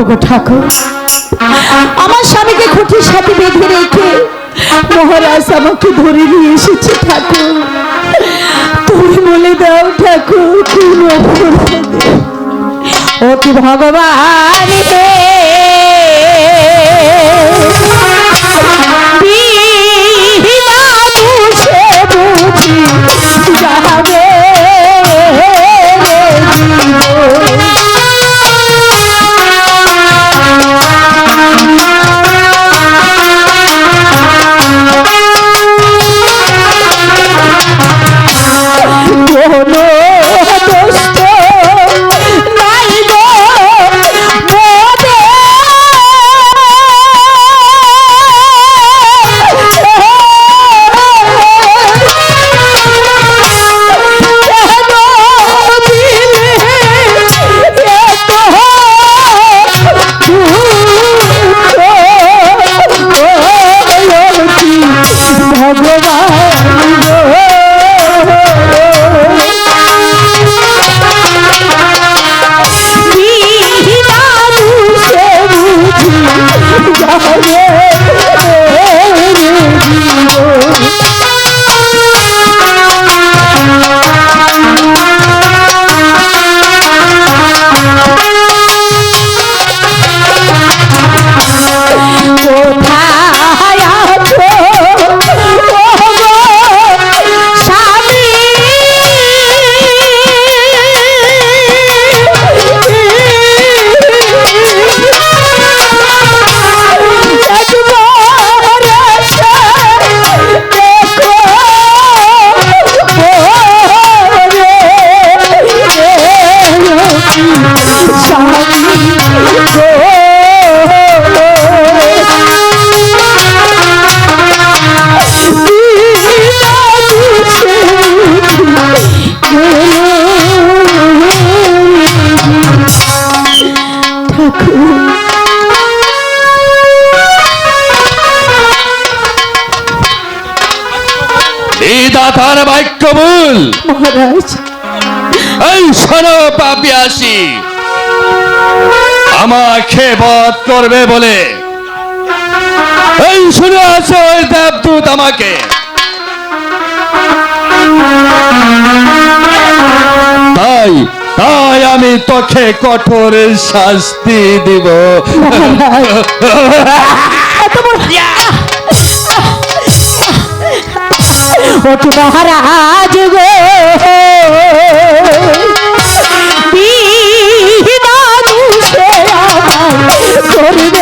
ওগো ঠাকুর। আমার স্বামীকে খুঁটির সাথে বেঁধে রেখে মহারাজ আমাকে ধরে নিয়ে এসেছে ঠাকুর। তুমি বলে দাও ঠাকুর, কোন অপরাধে? ও কি ভগবান বিধাতার বাক্য মূল মহারাজ। এই শোনো পাপিয়াসি আমাকে বধ করবে বলে। এই শুনে আছো ওই দেবদূত আমাকে। তাই তাই আমি তোকে কঠোর শাস্তি দিব। মহারাজ গো। করবে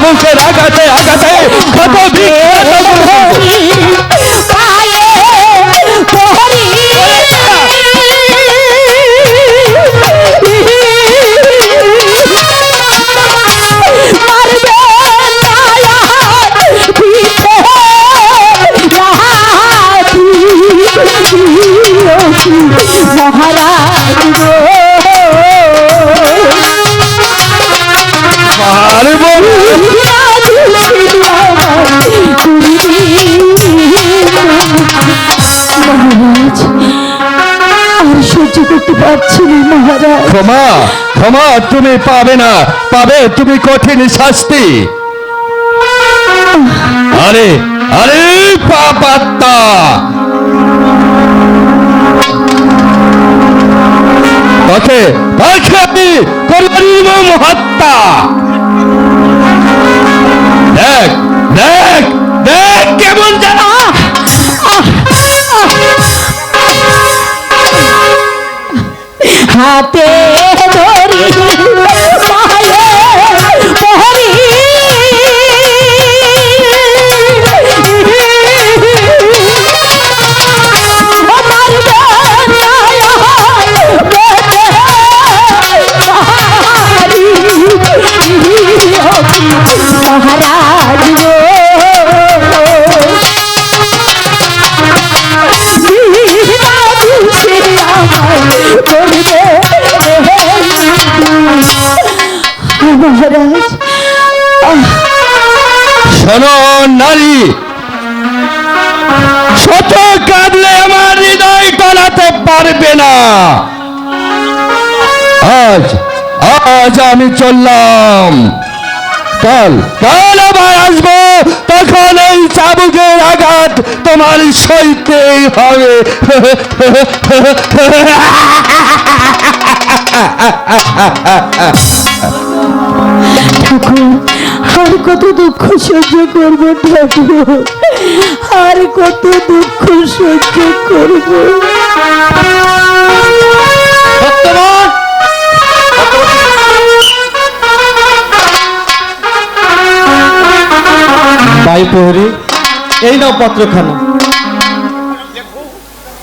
চাবুকের আঘাতে আঘাতে কত। মহারাজ ক্ষমা তুমি পাবে না, পাবে তুমি কঠিন শাস্তি। আরে আরে পাপাত্তা তোকে আমি করব নির্মম দেখ দেখ কেমন জানা। হাতে আজ আমি চললাম। কাল কাল আবার আসব। তখন এই চাবুকের আঘাত তোমার সইতেই হবে। ঠাকুর আর কত দুঃখ সহ্য করব ঠাকুর? আর কত দুঃখ সহ্য করব? ভাই প্রহরী এই নাও পত্রখানা।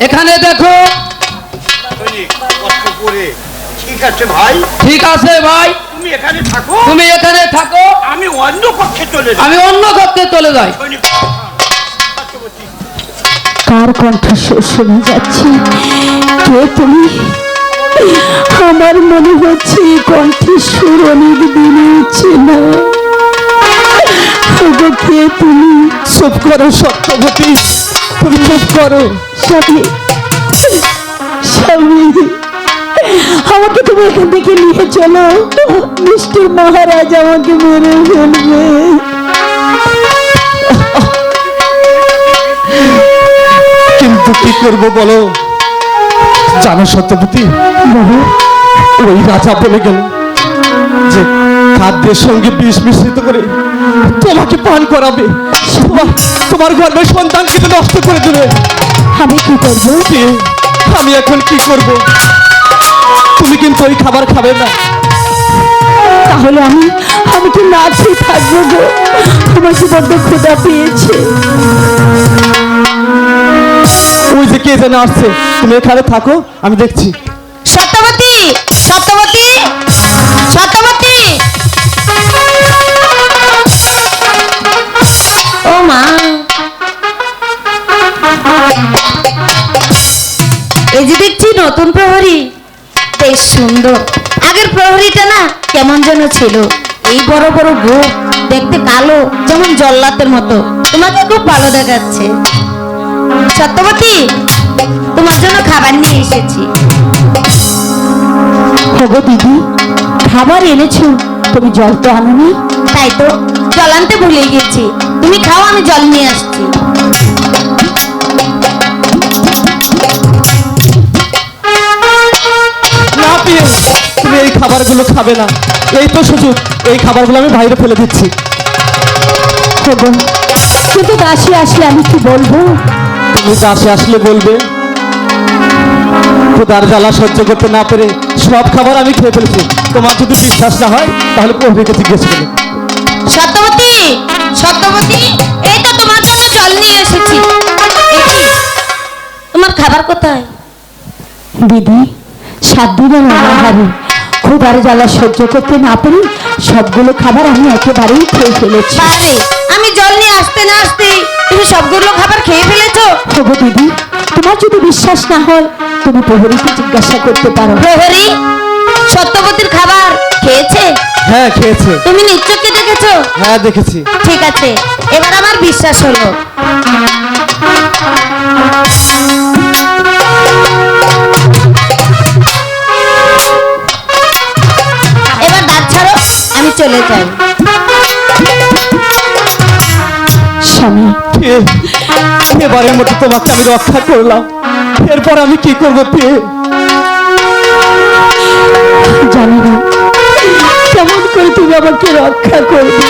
এখানে দেখো। ঠিক আছে ভাই। ঠিক আছে ভাই। তুমি এখানে থাকো। তুমি এখানে থাকো। আমি অন্য পক্ষে চলে যাই। আমি অন্য কক্ষে চলে যাই। কার কণ্ঠস্বর শোনা যাচ্ছে? কে তুমি? আমার মনে হচ্ছে এই কণ্ঠস্বর অনেক দিন চেনা ওগো, কে তুমি চুপ করো সত্যবতী। তুমি চুপ করো স্বামী। স্বামী আমাকে তুমি এখান থেকে নিয়ে চলো। মিষ্টির মহারাজ আমাকে মেরে ফেলবে। কিন্তু কি করব বলো? জানো সত্যবতী ওই রাজা বলে গেল যে খাদ্যের সঙ্গে বিষ মিশ্রিত করে তোমাকে পান করাবে। তোমার তোমার গর্ভের সন্তানকে তো নষ্ট করে দেবে। আমি কি করব? আমি এখন কি করব? তুমি কিন্তু ওই খাবার খাবে না। তাহলে আমি আমি কি না খেয়ে থাকব গো। আমার কি বড্ড ক্ষুধা পেয়েছে। ওই যে কে যেন আসছে তুমি এখানে থাকো আমি দেখছি। সত্যবতী সত্যবতী যে দেখছি নতুন প্রহরী। বেশ সুন্দর। আগের প্রহরীটা না কেমন যেন ছিল। এই বড় বড় গোপ দেখতে কালো যেমন জল্লাতের মতো। তোমাকে খুব ভালো দেখাচ্ছে। সত্যবতী তোমার জন্য খাবার নিয়ে এসেছি। হগো দিদি খাবার এনেছো? তুমি জল তো আনোনি? তাই তো জল আনতে ভুলে গেছি তুমি খাও আমি জল নিয়ে আসছি। পেয়ে তুমি এই খাবারগুলো খাবে না। এই তো সুযোগ। এই খাবারগুলো আমি বাইরে ফেলে দিচ্ছি। কিন্তু দাসী আসলে আমি কি বলব? তুমি দাসে আসলে বলবে। খুদার জ্বালা সহ্য করতে না পেরে সব খাবার আমি খেয়ে ফেলেছি। তোমার যদি বিশ্বাস না হয় তাহলে প্রহরীকে জিজ্ঞেস করো সত্যবতী! সত্যবতী! এই তো তোমার জন্য জল নিয়ে এসেছি। তোমার খাবার কোথায়? দিদি। সাত দিনের অনাহারে ক্ষুধার জ্বালা সহ্য করতে না পেরে সবগুলো খাবার আমি একেবারেই খেয়ে ফেলেছি। বারে আমি জল নিয়ে আসতে না আসতে তুমি সবগুলো খাবার খেয়ে ফেলেছো? হব দিদি তোমার যদি বিশ্বাস না হয় তুমি প্রহরীকে জিজ্ঞাসা করতে পারো। প্রহরী সত্যবতীর খাবার খেয়েছে? হ্যাঁ খেয়েছে। তুমি নিশ্চয়ই দেখেছ? হ্যাঁ দেখেছি। ঠিক আছে এবার আমার বিশ্বাস হলো। চলে যাই স্বামী এবারের মতো তোমাকে আমি রক্ষা করলাম। এরপর আমি কি করব পেয়ে জানি না। কেমন করে তুমি আমাকে রক্ষা করবে?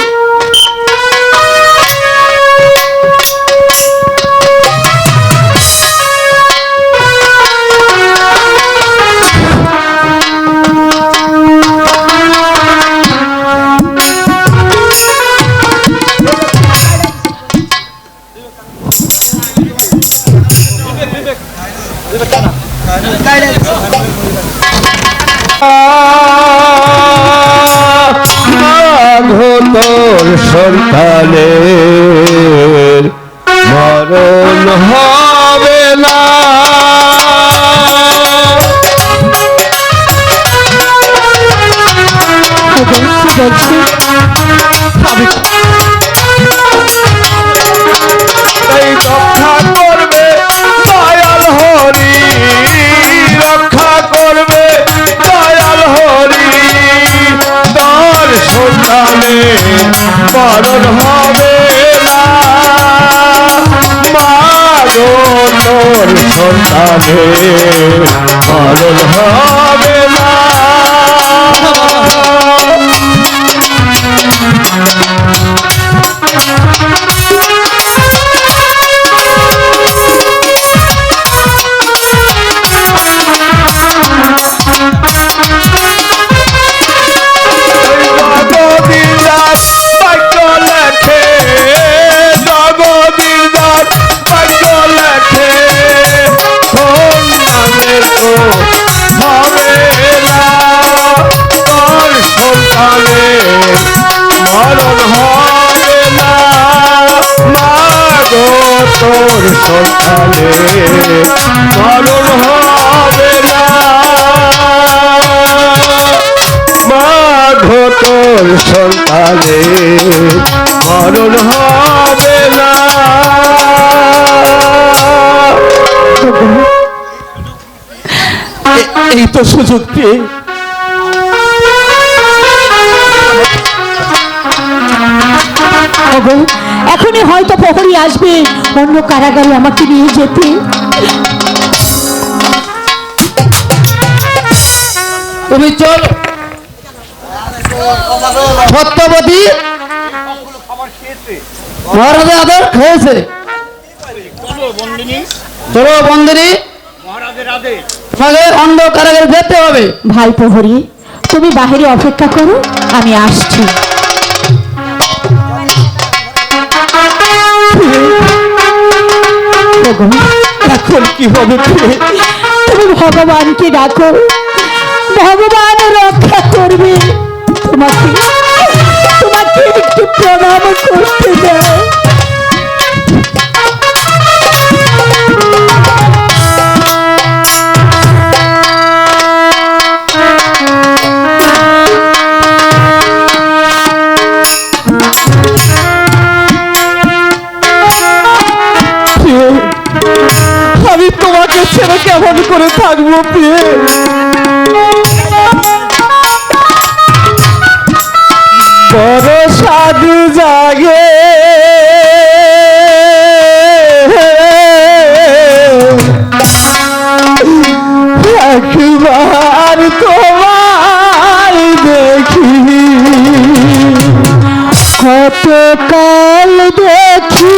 তোর সন্তানের সন্তানে মরণ হবে না। সন্তানে মরণ হবে না। মাঘ তোর সন্তানে মরণ এই তো সুযোগ পেয়ে এখনই হয়তো প্রহরী আসবে। অন্য কারাগারে আমাকে নিয়ে যেতে। তুমি চল। সত্যবতী? মহারাজের আদর খেয়েছে। চলো বন্দিনী। চলো বন্দিনী তোমাকে অন্ধ কারাগারে যেতে হবে। ভাই প্রহরী তুমি বাহিরে অপেক্ষা করো আমি আসছি। ওগো, এখন কি হবে তুমি? ভগবানকে ডাকো ভগবান রক্ষা করবে। তোমাকে তোমাকে একটু প্রণাম করতে দেয় থাকব বড় সাধু জাগে। একবার তোমায় দেখি। কত কাল দেখি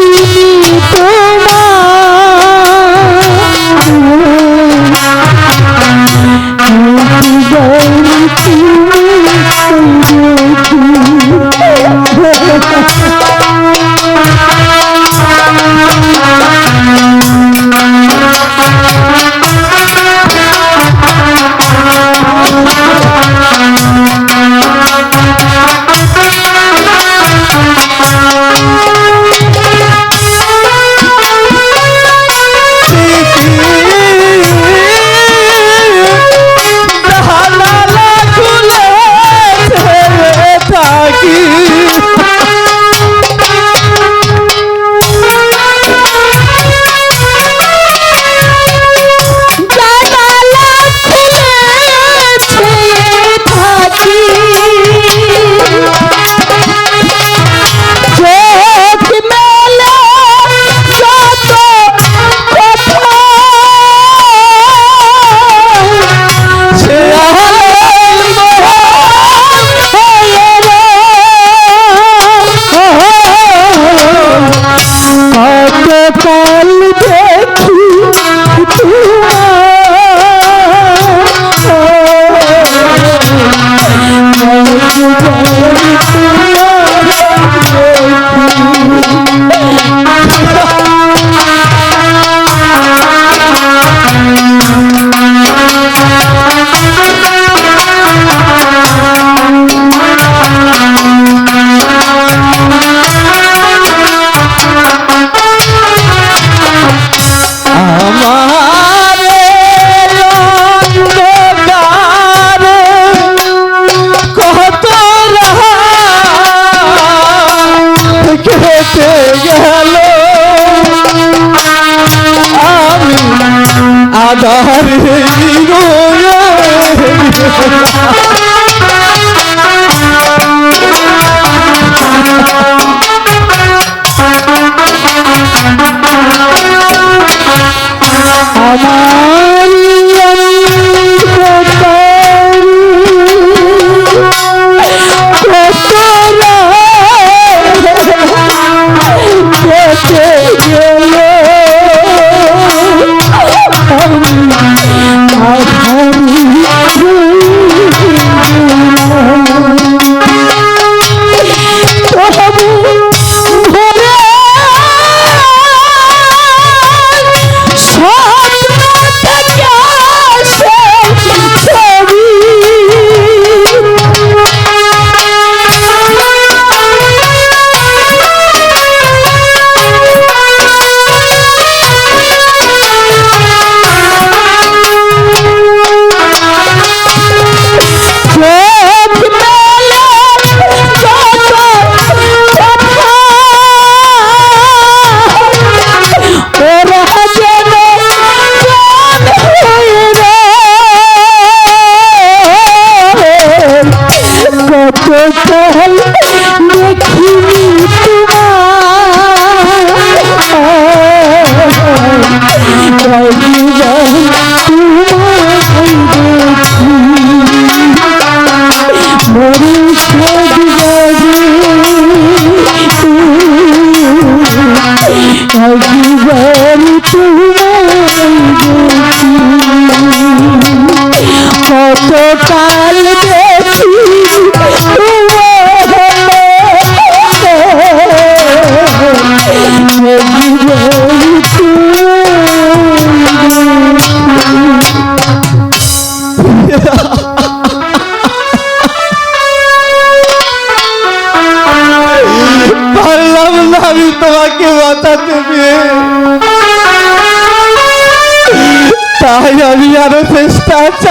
আমার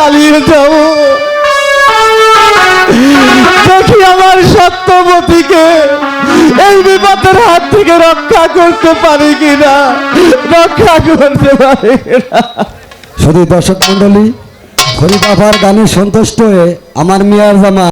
চালিয়ে যাব। দেখি আমার সত্যবতীকে এই বিপদের হাত থেকে রক্ষা করতে পারি কিনা। রক্ষা করতে পারি শুধু দর্শক মন্ডলী হরি বাবার গানে সন্তুষ্ট হয়ে আমার মিয়ার জামা